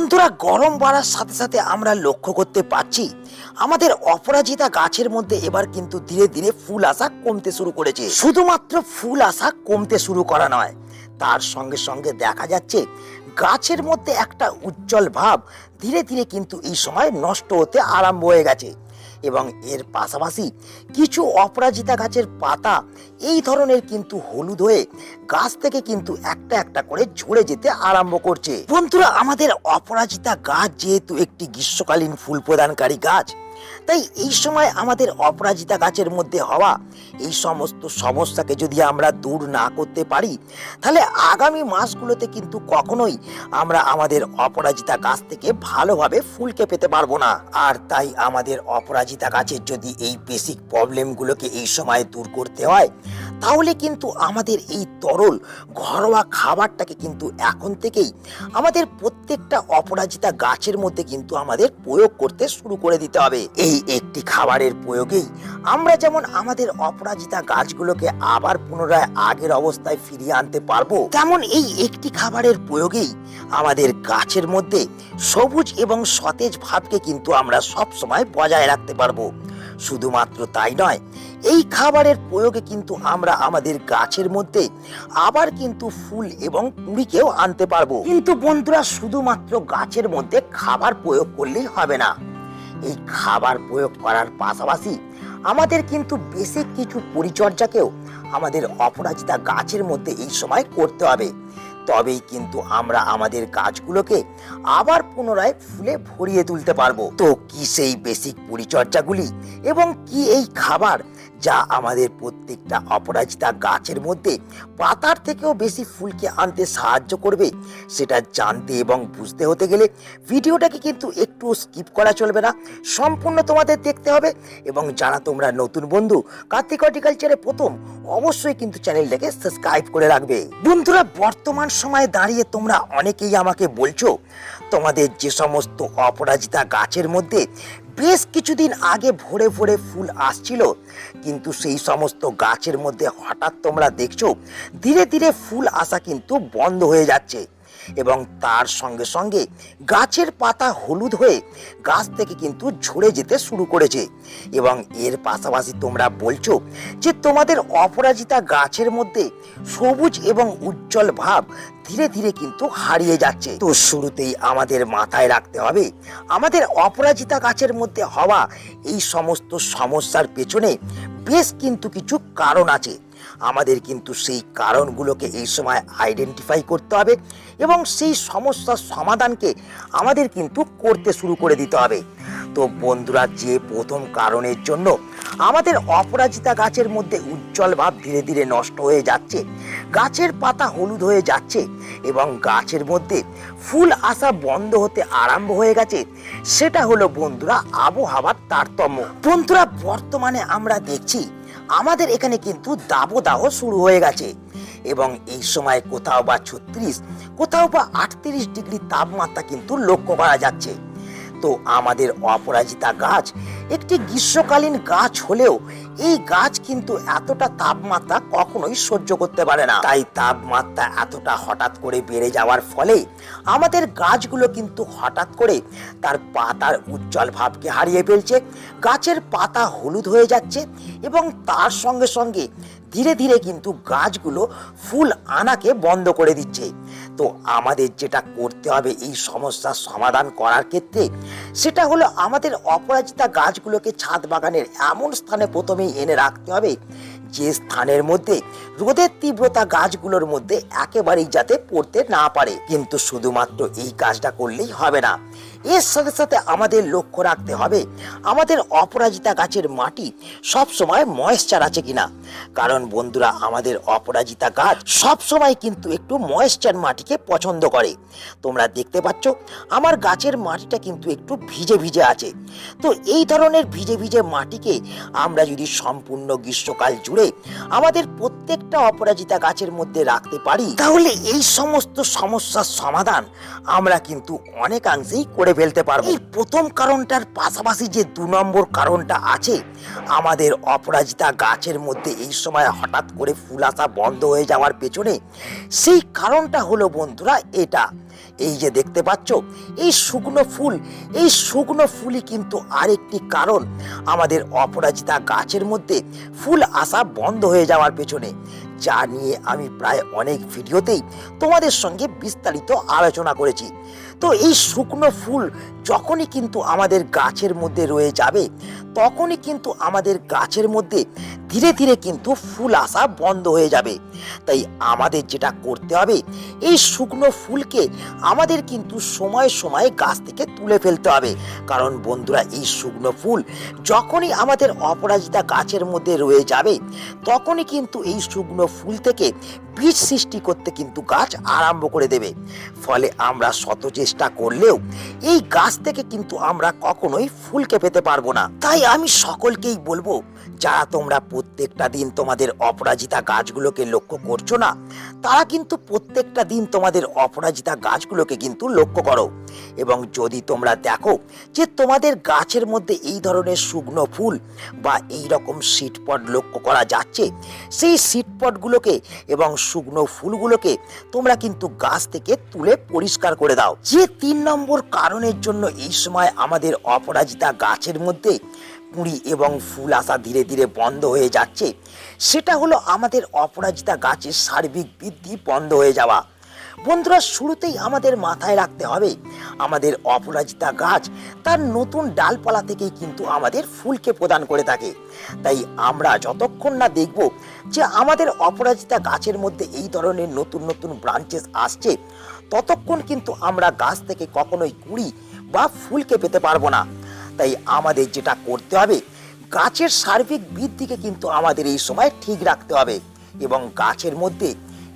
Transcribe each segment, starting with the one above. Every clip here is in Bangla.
বন্ধুরা, গরম বাড়ার সাথে সাথে আমরা লক্ষ্য করতে পারছি, আমাদের অপরাজিতা গাছের মধ্যে এবার কিন্তু ধীরে ধীরে ফুল আসা কমতে শুরু করেছে। শুধুমাত্র ফুল আসা কমতে শুরু করা নয়, তার সঙ্গে সঙ্গে দেখা যাচ্ছে গাছের মধ্যে একটা উজ্জ্বল ভাব ধীরে ধীরে কিন্তু এই সময় নষ্ট হতে আরম্ভ হয়ে গেছে। এবং এর পাশাপাশি কিছু অপরাজিতা গাছের পাতা, এই ধরনের কিন্তু হলুদ হয়ে গাছ থেকে কিন্তু একটা একটা করে ঝরে যেতে আরম্ভ করছে। বন্ধুরা, আমাদের অপরাজিতা গাছ যেহেতু একটি গ্রীষ্মকালীন ফুল প্রদানকারী গাছ তাই এই সময় আমাদের অপরাজিতা গাছের মধ্যে হওয়া এই সমস্ত সমস্যাকে যদি আমরা দূর না করতে পারি, তাহলে আগামী মাসগুলোতে কিন্তু কখনোই আমরা আমাদের অপরাজিতা গাছ থেকে ভালোভাবে ফুলকে পেতে পারব না। আর তাই আমাদের অপরাজিতা গাছের যদি এই বেসিক প্রবলেমগুলোকে এই সময় দূর করতে হয় তাহলে কিন্তু আমাদের এই তরল ঘরোয়া খাবারটাকে কিন্তু এখন থেকেই আমাদের প্রত্যেকটা অপরাজিতা গাছের মধ্যে কিন্তু আমাদের প্রয়োগ করতে শুরু করে দিতে হবে। এই একটি খাবারের প্রয়োগেই আমরা যেমন আমাদের অপরাজিতা গাছগুলোকে আবার পুনরায় আগের অবস্থায় ফিরিয়ে আনতে পারব, তেমন এই একটি খাবারের প্রয়োগেই আমাদের গাছের মধ্যে সবুজ এবং সতেজ ভাবকে কিন্তু আমরা সব সময় বজায় রাখতে পারব। শুধুমাত্র তাই নয় এই খাবারের প্রয়োগে কিন্তু আমরা আমাদের গাছের মধ্যে আবার কিন্তু ফুল এবং কুড়িকেও আনতে পারব। কিন্তু বন্ধুরা, শুধুমাত্র গাছের মধ্যে খাবার প্রয়োগ করলেই হবে না। এই খাবার প্রয়োগ করার পাশাপাশি আমাদের কিন্তু বেসিক কিছু পরিচর্যাকেও আমাদের অপরাজিতা গাছের মধ্যে এই সময় করতে হবে। তবেই কিন্তু আমরা আমাদের গাছগুলোকে আবার পুনরায় ফুলে ভরিয়ে তুলতে পারব। তো কি সেই বেসিক পরিচর্যাগুলি এবং কি এই খাবার যা আমাদের প্রত্যেকটা অপরাজিতা গাছের মধ্যে পাতার থেকেও বেশি ফুলকে আনতে সাহায্য করবে, সেটা জানতে এবং বুঝতে হতে গেলে ভিডিওটাকে কিন্তু একটু স্কিপ করা চলবে না, সম্পূর্ণ তোমাদের দেখতে হবে এবং যারা তোমরা নতুন বন্ধু কার্তিক হর্টিকালচারে প্রথম, অবশ্যই কিন্তু চ্যানেলটাকে সাবস্ক্রাইব করে রাখবে। বন্ধুরা, বর্তমান সময়ে দাঁড়িয়ে তোমরা অনেকেই আমাকে বলছো, তোমাদের যে সমস্ত অপরাজিতা গাছের মধ্যে বেশ কিছুদিন আগে ভরে ভরে ফুল আসছিল, কিন্তু সেই সমস্ত গাছের মধ্যে হঠাৎ তোমরা দেখছ, ধীরে ধীরে ফুল আসা কিন্তু বন্ধ হয়ে যাচ্ছে। এবং তার সঙ্গে সঙ্গে গাছের পাতা হলুদ হয়ে গাছ থেকে কিন্তু ঝরে যেতে শুরু করেছে। এবং এর পাশাপাশি তোমরা বলছো যে তোমাদের অপরাজিতা গাছের মধ্যে সবুজ এবং উজ্জ্বল ভাব ধীরে ধীরে কিন্তু হারিয়ে যাচ্ছে। তো শুরুতেই আমাদের মাথায় রাখতে হবে, আমাদের অপরাজিতা গাছের মধ্যে হওয়া এই সমস্ত সমস্যার পেছনে বেশ কিন্তু কিছু কারণ আছে। আমাদের কিন্তু সেই কারণগুলোকে এই সময় আইডেন্টিফাই করতে হবে এবং সেই সমস্যার সমাধানকে আমাদের কিন্তু করতে শুরু করে দিতে হবে। তো বন্ধুরা, যে প্রথম কারণের জন্য আমাদের অপরাজিতা গাছের মধ্যে উজ্জ্বল ভাব ধীরে ধীরে নষ্ট হয়ে যাচ্ছে, গাছের পাতা হলুদ হয়ে যাচ্ছে এবং গাছের মধ্যে ফুল আসা বন্ধ হতে আরম্ভ হয়ে গেছে, সেটা হলো বন্ধুরা আবহাওয়ার তারতম্য। বন্ধুরা, বর্তমানে আমরা দেখছি আমাদের এখানে কিন্তু দাবদাহ শুরু হয়ে গেছে। এবং এই সময় কোথাও বা ছত্রিশ, কোথাও বা আটত্রিশ ডিগ্রি তাপমাত্রা কিন্তু লক্ষ্য করা যাচ্ছে। তো আমাদের অপরাজিতা গাছ একটি গ্রীষ্মকালীন গাছ হলেও এই গাছ কিন্তু এতটা তাপমাত্রা কখনোই সহ্য করতে পারে না। তাই তাপমাত্রা এতটা হঠাৎ করে বেড়ে যাওয়ার ফলে আমাদের গাছগুলো কিন্তু হঠাৎ করে তার পাতার উজ্জ্বল ভাবকে হারিয়ে ফেলছে। গাছের পাতা হলুদ হয়ে যাচ্ছে এবং তার সঙ্গে সঙ্গে ধীরে ধীরে কিন্তু গাছগুলো ফুল আনাকে বন্ধ করে দিচ্ছে। তো আমাদের যেটা করতে হবে এই সমস্যার সমাধান করার ক্ষেত্রে, সেটা হলো আমাদের অপরাজিতা গাছগুলোকে ছাদ বাগানের এমন স্থানে প্রথমেই এনে রাখতে হবে, যে স্থানের মধ্যে রোদের তীব্রতা গাছগুলোর মধ্যে একেবারেই যাতে পড়তে না পারে। কিন্তু শুধুমাত্র এই কাজটা করলেই হবে না। এর সাথে সাথে আমাদের লক্ষ্য রাখতে হবে, আমাদের অপরাজিতা গাছের মাটি সব সময় ময়েশ্চার আছে কিনা। কারণ বন্ধুরা, আমাদের অপরাজিতা গাছ সব সময় কিন্তু একটু ময়েশ্চার মাটিকে পছন্দ করে। তোমরা দেখতে পাচ্ছ, আমার গাছের মাটিটা কিন্তু একটু ভিজে ভিজে আছে। তো এই ধরনের ভিজে ভিজে মাটিকে আমরা যদি সম্পূর্ণ গ্রীষ্মকাল জুড়ে আমাদের প্রত্যেকটা অপরাজিতা গাছের মধ্যে রাখতে পারি, তাহলে এই সমস্ত সমস্যার সমাধান আমরা কিন্তু অনেকাংশেই করে ফেলতে পারব। এই প্রথম কারণটার পাশাপাশি যে দু নম্বর কারণটা আছে, আমাদের অপরাজিতা গাছের মধ্যে এই সময় হঠাৎ করে ফুল আসা বন্ধ হয়ে যাওয়ার পেছনে সেই কারণটা হলো বন্ধুরা এটা। এই যে দেখতে পাচ্ছ, এই শুকনো ফুল, এই শুকনো ফুলই কিন্তু আরেকটি কারণ আমাদের অপরাজিতা গাছের মধ্যে ফুল আসা বন্ধ হয়ে যাওয়ার পেছনে। যা নিয়ে আমি প্রায় অনেক ভিডিওতেই তোমাদের সঙ্গে বিস্তারিত আলোচনা করেছি। তো এই শুকনো ফুল যখনই কিন্তু আমাদের গাছের মধ্যে রয়ে যাবে, তখনই কিন্তু আমাদের গাছের মধ্যে ধীরে ধীরে কিন্তু ফুল আসা বন্ধ হয়ে যাবে। তাই আমাদের যেটা করতে হবে, এই শুকনো ফুলকে আমাদের কিন্তু সময় সময় গাছ থেকে তুলে ফেলতে হবে। কারণ বন্ধুরা, এই শুকনো ফুল যখনই আমাদের অপরাজিতা গাছের মধ্যে রয়ে যাবে, তখনই কিন্তু এই শুকনো ফুল থেকে বীজ সৃষ্টি করতে কিন্তু গাছ আরম্ভ করে দেবে। ফলে আমরা শত চেষ্টা করলেও এই গাছ থেকে কিন্তু আমরা কখনোই ফুলকে পেতে পারব না। তাই আমি সকলকেই বলব যারা তোমরা প্রত্যেকটা দিন তোমাদের অপরাজিতা গাছগুলোকে লক্ষ্য করছ না, তারা কিন্তু প্রত্যেকটা দিন তোমাদের অপরাজিতা গাছগুলোকে কিন্তু লক্ষ্য করো। এবং যদি তোমরা দেখো যে তোমাদের গাছের মধ্যে এই ধরনের শুকনো ফুল বা এই রকম সিটপট লক্ষ্য করা যাচ্ছে, সেই সিটপটগুলোকে এবং শুকনো ফুলগুলোকে তোমরা কিন্তু গাছ থেকে তুলে পরিষ্কার করে দাও। যে তিন নম্বর কারণের জন্য এই সময় আমাদের অপরাজিতা গাছের মধ্যে কুঁড়ি এবং ফুল আসা ধীরে ধীরে বন্ধ হয়ে যাচ্ছে। সেটা হলো আমাদের অপরাজিতা গাছের সার্বিক বৃদ্ধি বন্ধ হয়ে যাওয়া। বন্ধুরা, শুরুতেই আমাদের মাথায় রাখতে হবে, আমাদের অপরাজিতা গাছ তার নতুন ডালপালা থেকেই কিন্তু আমাদের ফুলকে প্রদান করে থাকে। তাই আমরা যতক্ষণ না দেখব যে আমাদের অপরাজিতা গাছের মধ্যে এই ধরনের নতুন নতুন ব্রাঞ্চেস আসছে, ততক্ষণ কিন্তু আমরা গাছ থেকে কখনোই কুড়ি বা ফুলকে পেতে পারব না। তাই আমাদের যেটা করতে হবে, গাছের সার্বিক বৃদ্ধিকে কিন্তু আমাদের এই সময় ঠিক রাখতে হবে এবং গাছের মধ্যে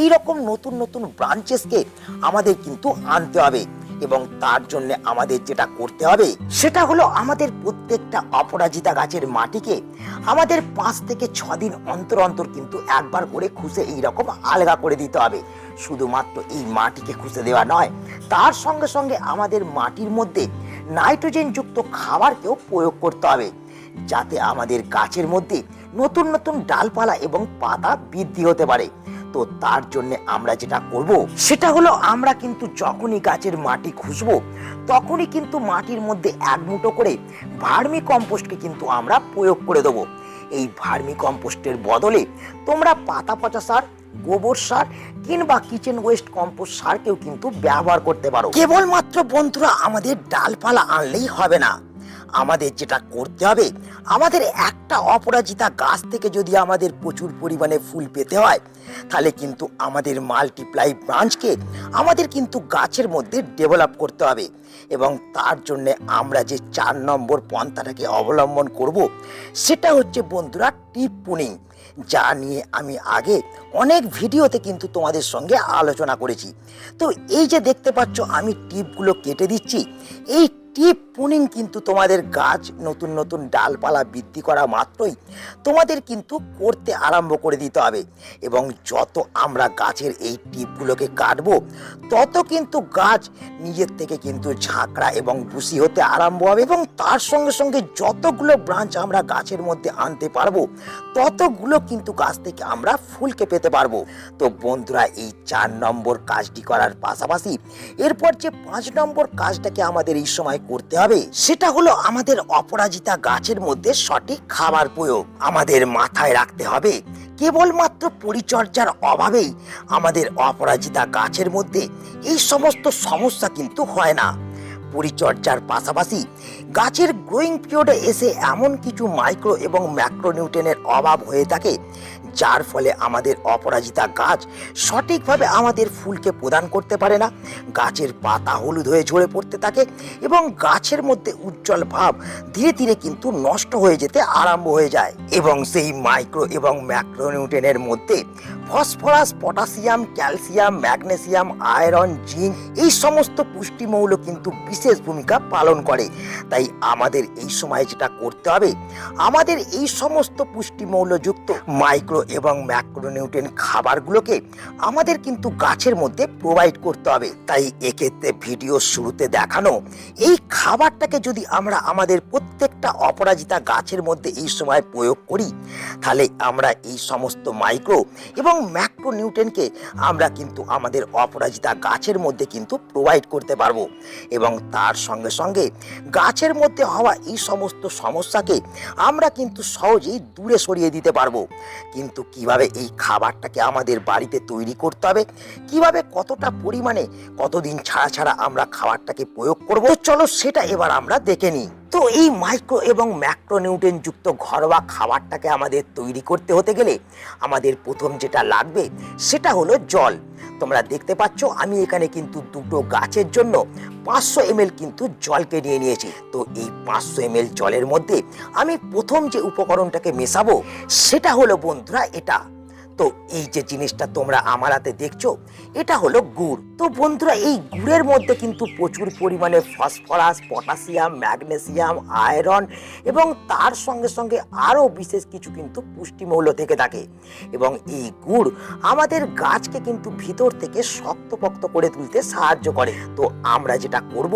এই রকম নতুন নতুন ব্রাঞ্চেসকে আমাদের কিন্তু আনতে হবে এবং তার জন্য আমাদের যেটা করতে হবে, সেটা হলো আমাদের প্রত্যেকটা অপরাজিতা গাছের মাটিকে আমাদের পাঁচ থেকে ছ দিন অন্তর অন্তর কিন্তু একবার করে খুঁজে এই রকম আলগা করে দিতে হবে। শুধুমাত্র এই মাটিকে খুঁজে দেওয়া নয়, তার সঙ্গে সঙ্গে আমাদের মাটির মধ্যে নাইট্রোজেন যুক্ত খাবারকেও প্রয়োগ করতে হবে, যাতে আমাদের গাছের মধ্যে নতুন নতুন ডালপালা এবং পাতা বৃদ্ধি হতে পারে। তো তার জন্য আমরা যেটা করব, সেটা হলো আমরা কিন্তু যখনই গাছের মাটি খুঁজবো, তখনই কিন্তু মাটির মধ্যে এক মুঠো করে ভার্মি কম্পোস্টকে কিন্তু আমরা প্রয়োগ করে দেবো। এই ভার্মি কম্পোস্টের বদলে তোমরা পাতা পচা সার গোবর সার কিংবা কিচেন ওয়েস্ট কম্পোস্ট সারকেও কিন্তু ব্যবহার করতে পারো। কেবলমাত্র বন্ধুরা, আমাদের ডালপালা আনলেই হবে না। আমাদের যেটা করতে হবে, আমাদের একটা অপরাজিতা গাছ থেকে যদি আমাদের প্রচুর পরিমাণে ফুল পেতে হয়, তাহলে কিন্তু আমাদের মাল্টিপ্লাই ব্রাঞ্চকে আমাদের কিন্তু গাছের মধ্যে ডেভেলপ করতে হবে। এবং তার জন্যে আমরা যে চার নম্বর পন্থাটাকে অবলম্বন করব, সেটা হচ্ছে বন্ধুরা টিপ পুনিং যা নিয়ে আমি আগে অনেক ভিডিওতে কিন্তু তোমাদের সঙ্গে আলোচনা করেছি। তো এই যে দেখতে পাচ্ছ, আমি টিপগুলো কেটে দিচ্ছি। এই টিপ পুনিং কিন্তু তোমাদের গাছ নতুন নতুন ডালপালা বৃদ্ধি করা মাত্রই তোমাদের কিন্তু করতে আরম্ভ করে দিতে হবে। এবং যত আমরা গাছের এই টিপগুলোকে কাটবো, তত কিন্তু গাছ নিজের থেকে কিন্তু ঝাঁকড়া এবং ভুসি হতে আরম্ভ হবে এবং তার সঙ্গে সঙ্গে যতগুলো ব্রাঞ্চ আমরা গাছের মধ্যে আনতে পারব, ততগুলো কিন্তু গাছ থেকে আমরা ফুলকে পেতে পারব। তো বন্ধুরা, এই চার নম্বর কাজটি করার পাশাপাশি এরপর যে পাঁচ নম্বর কাজটাকে আমাদের এই সময় করতে হবে। সেটা হলো আমাদের অপরাজিতা গাছের মধ্যে সঠিক খাবার প্রয়োগ। আমাদের মাথায় রাখতে হবে। কেবলমাত্র পরিচর্যার অভাবেই আমাদের অপরাজিতা গাছের মধ্যে এই সমস্ত সমস্যা কিন্তু হয় না। পরিচর্যার পাশাপাশি গাছের গ্রোয়িং পিরিয়ডে এসে এমন কিছু মাইক্রো এবং ম্যাক্রোনিউট্রেনের অভাব হয়ে থাকে যার ফলে আমাদের অপরাজিতা গাছ সঠিকভাবে আমাদের ফুলকে প্রদান করতে পারে না। গাছের পাতা হলুদ হয়ে ঝরে পড়তে থাকে এবং গাছের মধ্যে উজ্জ্বল ভাব ধীরে ধীরে কিন্তু নষ্ট হয়ে যেতে আরম্ভ হয়ে যায়। এবং সেই মাইক্রো এবং ম্যাক্রোনিউটেনের মধ্যে phosphorus, potassium, calcium, magnesium, iron, zinc এই সমস্ত পুষ্টিমৌল কিন্তু বিশেষ ভূমিকা পালন করে। তাই আমাদের এই সময় যেটা করতে হবে, আমাদের এই সমস্ত পুষ্টিমৌলযুক্ত মাইক্রো এবং ম্যাক্রোনিউট্রেন খাবারগুলোকে আমাদের কিন্তু গাছের মধ্যে প্রোভাইড করতে হবে। তাই এক্ষেত্রে ভিডিও শুরুতে দেখানো, এই খাবারটাকে যদি আমরা আমাদের প্রত্যেকটা অপরাজিতা গাছের মধ্যে এই সময় প্রয়োগ করি, তাহলে আমরা এই সমস্ত মাইক্রো এবং ম্যাক্রো নিউট্রেনকে আমরা কিন্তু আমাদের অপরাজিতা গাছের মধ্যে কিন্তু প্রোভাইড করতে পারব। এবং তার সঙ্গে সঙ্গে গাছের মধ্যে হওয়া এই সমস্ত সমস্যাকে আমরা কিন্তু সহজেই দূরে সরিয়ে দিতে পারব। কিন্তু কীভাবে এই খাবারটাকে আমাদের বাড়িতে তৈরি করতে হবে, কীভাবে কতটা পরিমাণে কতদিন ছাড়া ছাড়া আমরা খাবারটাকে প্রয়োগ করব চলো সেটা এবার আমরা দেখে নিই। তো এই মাইক্রো এবং ম্যাক্রো নিউট্রেন যুক্ত ঘরোয়া খাবারটাকে আমাদের তৈরি করতে হতে গেলে আমাদের প্রথম যেটা লাগবে সেটা হলো জল। তোমরা দেখতে পাচ্ছ আমি এখানে কিন্তু দুটো গাছের জন্য পাঁচশো এমএল কিন্তু জলকে নিয়ে নিয়েছি। তো এই পাঁচশো এমএল জলের মধ্যে আমি প্রথম যে উপকরণটাকে মেশাবো সেটা হলো বন্ধুরা এটা। তো এই যে জিনিসটা তোমরা আমার হাতে দেখছ, এটা হলো গুড়। তো বন্ধুরা, এই গুড়ের মধ্যে কিন্তু প্রচুর পরিমাণে ফসফরাস, পটাশিয়াম, ম্যাগনেসিয়াম, আয়রন এবং তার সঙ্গে সঙ্গে আরও বিশেষ কিছু কিন্তু পুষ্টিমৌল থেকে থাকে। এবং এই গুড় আমাদের গাছকে কিন্তু ভিতর থেকে শক্তপোক্ত করে তুলতে সাহায্য করে। তো আমরা যেটা করব,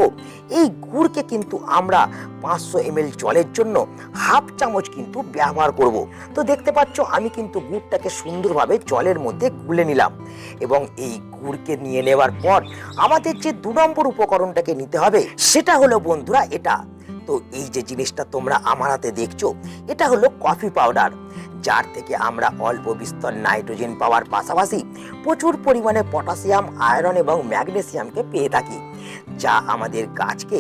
এই গুড়কে কিন্তু আমরা পাঁচশো এমএল জলের জন্য হাফ চামচ কিন্তু ব্যবহার করব। তো দেখতে পাচ্ছ, আমি কিন্তু গুড়টাকে সুন্দরভাবে জলের মধ্যে গুলে নিলাম এবং এই গুড়কে নিয়ে নেওয়ার পর আমাদের যে দু নম্বর উপকরণটাকে নিতে হবে, সেটা হলো বন্ধুরা এটা। তো এই যে জিনিসটা তোমরা আমার হাতে দেখছ, এটা হলো কফি পাউডার যার থেকে আমরা অল্প বিস্তর নাইট্রোজেন পাওয়ার পাশাপাশি প্রচুর পরিমাণে পটাশিয়াম আয়রন এবং ম্যাগনেসিয়ামকে পেয়ে থাকি, যা আমাদের গাছকে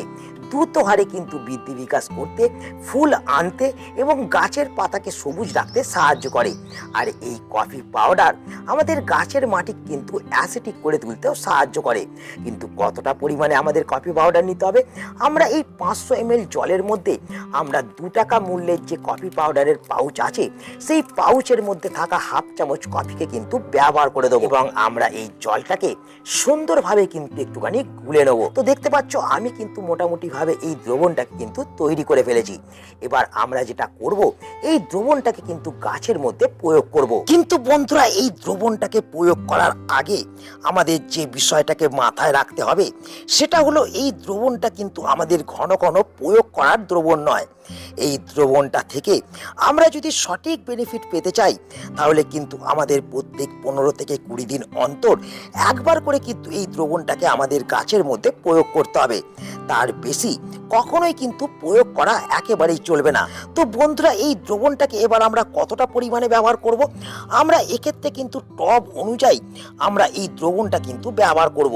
দ্রুত হারে কিন্তু বৃদ্ধি বিকাশ করতে, ফুল আনতে এবং গাছের পাতাকে সবুজ রাখতে সাহায্য করে। আর এই কফি পাউডার আমাদের গাছের মাটি কিন্তু অ্যাসিটিক করে তুলতেও সাহায্য করে। কিন্তু কতটা পরিমাণে আমাদের কফি পাউডার নিতে হবে? আমরা এই পাঁচশো এমএল জলের মধ্যে আমরা দু টাকা মূল্যের যে কফি পাউডারের পাউচ আছে, সেই পাউচের মধ্যে থাকা হাফ চামচ কফিকে কিন্তু ব্যবহার করে দেবো। এবং আমরা এই জলটাকে সুন্দরভাবে কিন্তু একটুখানি গুলে নেব। তো দেখতে পাচ্ছ, আমি কিন্তু মোটামুটি ভাবে এই দ্রবণটাকে কিন্তু তৈরি করে ফেলেছি। এবার আমরা যেটা করব, এই দ্রবণটাকে কিন্তু গাছের মধ্যে প্রয়োগ করব। কিন্তু বন্ধুরা, এই দ্রবণটাকে প্রয়োগ করার আগে আমাদের যে বিষয়টাকে মাথায় রাখতে হবে, সেটা হলো এই দ্রবণটা কিন্তু আমাদের ঘন ঘন প্রয়োগ করার দ্রবণ নয়। এই দ্রবণটা থেকে আমরা যদি সঠিক বেনিফিট পেতে চাই, তাহলে কিন্তু আমাদের প্রত্যেক পনেরো থেকে কুড়ি দিন অন্তর একবার করে কিন্তু এই দ্রবণটাকে আমাদের গাছের মধ্যে প্রয়োগ করতে হবে। তার বেশি কখনোই কিন্তু প্রয়োগ করা একেবারেই চলবে না। তো বন্ধুরা, এই দ্রবণটাকে এবার আমরা কতটা পরিমাণে ব্যবহার করব? আমরা এক্ষেত্রে কিন্তু টব অনুযায়ী আমরা এই দ্রবণটা কিন্তু ব্যবহার করব।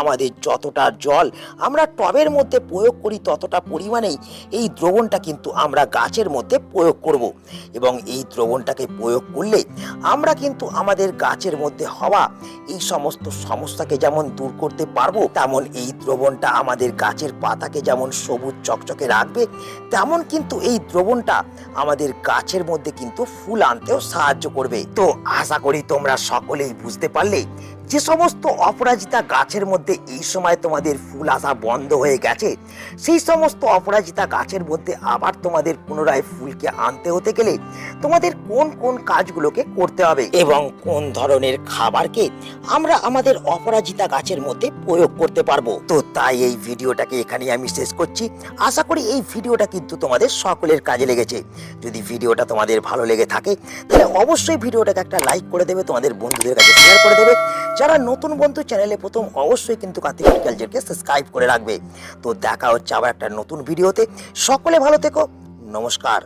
আমাদের যতটা জল আমরা টবের মধ্যে প্রয়োগ করি, ততটা পরিমাণেই এই দ্রবণটা কিন্তু আমরা গাছের মধ্যে প্রয়োগ করব। এবং এই দ্রবণটাকে প্রয়োগ করলে আমরা কিন্তু আমাদের গাছের মধ্যে হওয়া এই সমস্ত সমস্যাকে যেমন দূর করতে পারব, তেমন এই দ্রবণটা আমাদের গাছের পাতাকে যেমন সবুজ চকচকে রাখবে, তেমন কিন্তু এই দ্রবণটা আমাদের গাছের মধ্যে কিন্তু ফুল আনতেও সাহায্য করবে। তো আশা করি তোমরা সকলেই বুঝতে পারলে যে সমস্ত অপরাজিতা গাছের মধ্যে এই সময় তোমাদের ফুল আসা বন্ধ হয়ে গেছে, সেই সমস্ত অপরাজিতা গাছের মধ্যে আবার তোমাদের পুনরায় ফুলকে আনতে হতে গেলে তোমাদের কোন কোন কাজগুলোকে করতে হবে এবং কোন ধরনের খাবারকে আমরা আমাদের অপরাজিতা গাছের মধ্যে প্রয়োগ করতে পারব। তো তাই এই ভিডিওটাকে এখানে আমি শেষ করছি। আশা করি এই ভিডিওটা কিন্তু তোমাদের সকলের কাজে লেগেছে। যদি ভিডিওটা তোমাদের ভালো লেগে থাকে, তাহলে অবশ্যই ভিডিওটাকে একটা লাইক করে দেবে, তোমাদের বন্ধুদের কাছে শেয়ার করে দেবে। যারা নতুন বন্ধু চ্যানেলে প্রথম, অবশ্যই কিন্তু কার্তিক এগ্রিকালচারকে সাবস্ক্রাইব করে রাখবে। তো দেখা হচ্ছে আবার একটা নতুন ভিডিওতে। সকলে ভালো থেকো। নমস্কার।